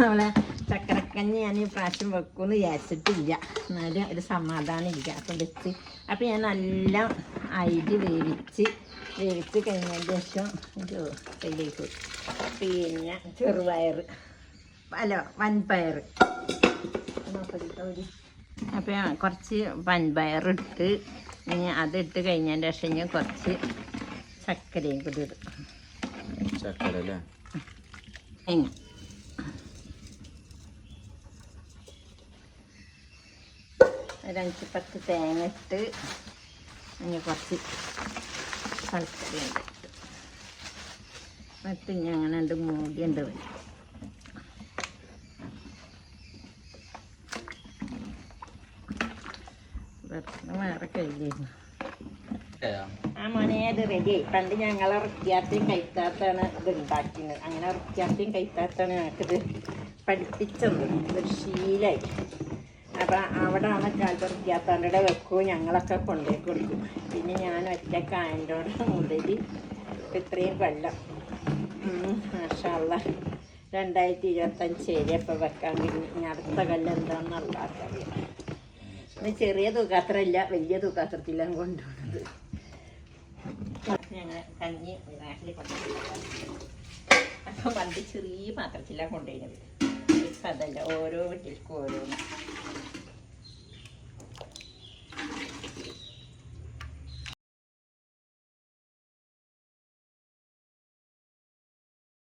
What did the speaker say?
അവളെ ചക്കരക്കഞ്ഞി ഞാൻ ഈ പ്രാവശ്യം വെക്കുമെന്ന് വിചാരിച്ചിട്ടില്ല. എന്നാലും ഒരു സമാധാനം ഇല്ല. അപ്പം വെച്ച് അപ്പം ഞാൻ നല്ല അരി വേവിച്ച് വേവിച്ച് കഴിഞ്ഞതിന് ശേഷം ഇതിലേക്ക് പിന്നെ ചെറുപയർ. അല്ല വൻപയർ. അപ്പം കുറച്ച് വൻപയർ ഇട്ട് അതിട്ട് കഴിഞ്ഞതിന്റെ ശേഷം ഞാൻ കുറച്ച് ചക്കരയും കൂടി ഇടും. ചക്കര അല്ലേ? തേങ്ങ ഒരഞ്ച് പത്ത് തേങ്ങ ഇട്ട് അങ്ങനെ കുറച്ച് ശർക്കരയുണ്ട് എന്നിട്ട് ഞാൻ അങ്ങനെ ഉണ്ട് വരും വെറുതെ വേറെ കഴിയുന്നു ആ മോനെ അത് റെഡി പണ്ട് ഞങ്ങൾ ഇറക്കിയാത്തേയും കൈത്താത്താണ് ഇത് ഉണ്ടാക്കിയത്. അങ്ങനെ ഇറക്കിയാത്തേയും കൈത്താത്താണ് ഞങ്ങൾക്കിത് പഠിപ്പിച്ചത്. ഇതൊരു ശീലമായി അപ്പം അവിടെ ആണ് ഇറക്കിയാത്താന്റെ വെക്കും ഞങ്ങളൊക്കെ കൊണ്ടുപോയി കൊടുക്കും. പിന്നെ ഞാൻ ഒറ്റക്കായതോടെ മുതലി ഇത്രയും കൊല്ലം. മാഷാള്ള. രണ്ടായിരത്തി ഇരുപത്തഞ്ച് ശരി അപ്പൊ വെക്കാൻ പിന്നെ ഇനി അടുത്ത കൊല്ലം ഇത് ചെറിയ തൂക്കാത്രല്ല വലിയ തൂക്കാത്രത്തിലാണ് കൊണ്ടുപോകുന്നത് കഞ്ഞി നാട്ടിൽ കൊണ്ടുപോയി അപ്പം പണ്ട് ചെറിയ പാത്രത്തിലാണ് കൊണ്ടുപോയിരുന്നത് ഇപ്പം അതല്ല ഓരോ വീട്ടിലേക്കും ഓരോന്ന്